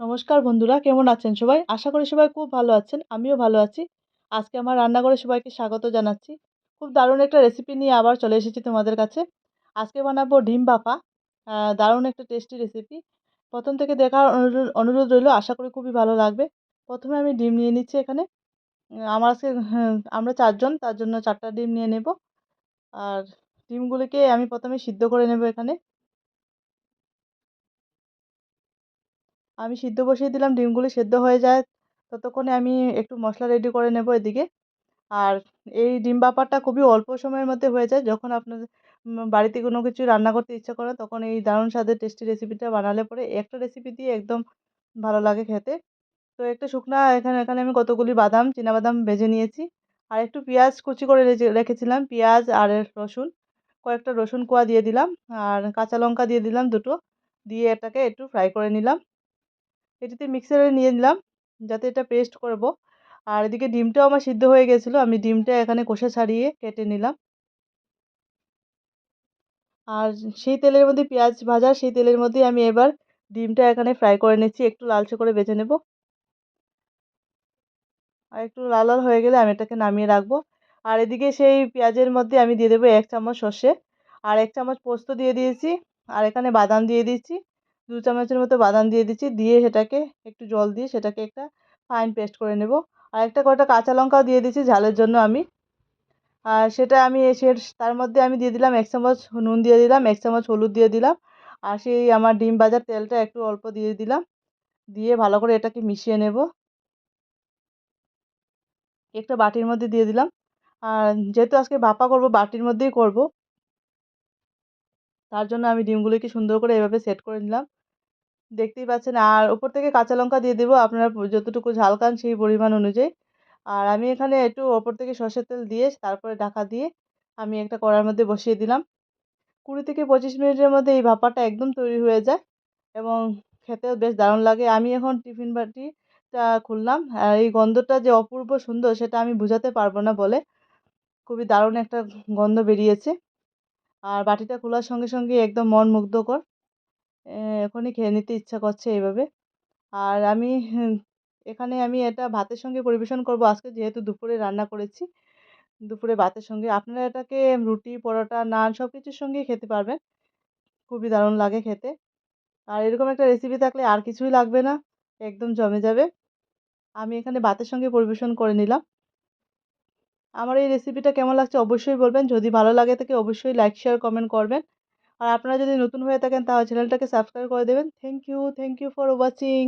নমস্কার বন্ধুরা কেমন আছেন সবাই? আশা করি সবাই খুব ভালো আছেন আমিও ভালো আছি। আজকে আমার রান্নাঘরে সবাইকে স্বাগত জানাচ্ছি। খুব দারুণ একটা রেসিপি নিয়ে আবার চলে এসেছি তোমাদের কাছে। আজকে বানাবো ডিম বাপা দারুণ একটা টেস্টি রেসিপি প্রথম থেকে দেখার অনুরোধ অনুরোধ রইল আশা করি খুবই ভালো লাগবে। প্রথমে আমি ডিম নিয়ে নিচ্ছি এখানে। আমার আজকে হ্যাঁ, আমরা চারজন তার জন্য চারটা ডিম নিয়ে নেব। আর ডিমগুলিকে আমি প্রথমে সিদ্ধ করে নেব এখানে। আমি সিদ্ধ বসিয়ে দিলাম, ডিমগুলি সেদ্ধ হয়ে যায়। ততক্ষণে আমি একটু মশলা রেডি করে নেব এদিকে। আর এই ডিম ভাপাটা খুবই অল্প সময়ের মধ্যে হয়ে যায়। যখন আপনার বাড়িতে কোনো কিছু রান্না করতে ইচ্ছা করে, তখন এই দারুণ স্বাদের টেস্টি রেসিপিটা বানালে পরে একটা রেসিপি দিয়ে একদম ভালো লাগে খেতে। তো একটা শুকনা এখানে এখানে আমি কতগুলি বাদাম বাদাম ভেজে নিয়েছি। আর একটু পেঁয়াজ কুচি করে রেখেছিলাম, পেঁয়াজ আর রসুন। কয়েকটা রসুন কোয়া দিয়ে দিলাম, আর কাঁচা লঙ্কা দিয়ে দিলাম দুটো। দিয়ে এটাকে একটু ফ্রাই করে নিলাম। এটিতে মিক্সারে নিয়ে নিলাম, যাতে এটা পেস্ট করব। আর এদিকে ডিমটাও আমার সিদ্ধ হয়ে গেছিল, আমি ডিমটা এখানে কষে ছাড়িয়ে কেটে নিলাম। আর সেই তেলের মধ্যে পেঁয়াজ ভাজা, সেই তেলের মধ্যে আমি এবার ডিমটা এখানে ফ্রাই করে নিচ্ছি। একটু লালচে করে বেছে নেব। আর একটু লাল লাল হয়ে গেলে আমি এটাকে নামিয়ে রাখব। আর এদিকে সেই পেঁয়াজের মধ্যে আমি দিয়ে দেবো এক চামচ সর্ষে। আর এক চামচ পোস্ত দিয়ে দিয়েছি। আর এখানে বাদাম দিয়ে দিচ্ছি দু চামচের মতো বাদাম দিয়ে দিচ্ছি। দিয়ে সেটাকে একটু জল দিয়ে সেটাকে একটা ফাইন পেস্ট করে নেব। আর একটা কটা কাঁচা লঙ্কাও দিয়ে দিচ্ছি ঝালের জন্য আমি। আর সেটা আমি সে তার মধ্যে আমি দিয়ে দিলাম এক চামচ নুন দিয়ে দিলাম, এক চামচ হলুদ দিয়ে দিলাম। আর সেই আমার ডিম ভাজার তেলটা একটু অল্প দিয়ে দিলাম। দিয়ে ভালো করে এটাকে মিশিয়ে নেব। একটা বাটির মধ্যে দিয়ে দিলাম। আর যেহেতু আজকে ভাপা করব, বাটির মধ্যেই করব। তার জন্য আমি ডিমগুলোকে সুন্দর করে এভাবে সেট করে নিলাম। দেখতেই পাচ্ছেন। আর ওপর থেকে কাঁচা লঙ্কা দিয়ে দেবো। আপনারা যতটুকু ঝাল খান সেই পরিমাণ অনুযায়ী। আর আমি এখানে একটু ওপর থেকে সর্ষের তেল দিয়ে, তারপরে ঢাকা দিয়ে আমি একটা কড়ার মধ্যে বসিয়ে দিলাম। কুড়ি থেকে পঁচিশ মিনিটের মধ্যে এই ভাপাটা একদম তৈরি হয়ে যায় এবং খেতেও বেশ দারুণ লাগে। আমি এখন টিফিন বাটিটা খুললাম। আর এই গন্ধটা যে অপূর্ব সুন্দর সেটা আমি বোঝাতে পারব না বলে খুবই দারুণ একটা গন্ধ বেরিয়েছে। আর বাটিটা খোলার সঙ্গে সঙ্গে একদম মন মুগ্ধকর এখনই খেয়ে নিতে ইচ্ছা করছে এইভাবে। আর আমি এখানে আমি এটা ভাতের সঙ্গে পরিবেশন করব। আজকে যেহেতু দুপুরে রান্না করেছি, দুপুরে ভাতের সঙ্গে। আপনারা এটাকে রুটি, পরোটা, নান সব কিছুর সঙ্গেই খেতে পারবেন। খুবই দারুণ লাগে খেতে। আর এরকম একটা রেসিপি থাকলে আর কিছুই লাগবে না, একদম জমে যাবে। আমি এখানে ভাতের সঙ্গে পরিবেশন করে নিলাম। আমার এই রেসিপিটা কেমন লাগছে অবশ্যই বলবেন। যদি ভালো লাগে থাকে অবশ্যই লাইক শেয়ার কমেন্ট করবেন। আর আপনারা যদি নতুন হয়ে থাকেন তাহলে চ্যানেলটাকে সাবস্ক্রাইব করে দেবেন। Thank you thank you for watching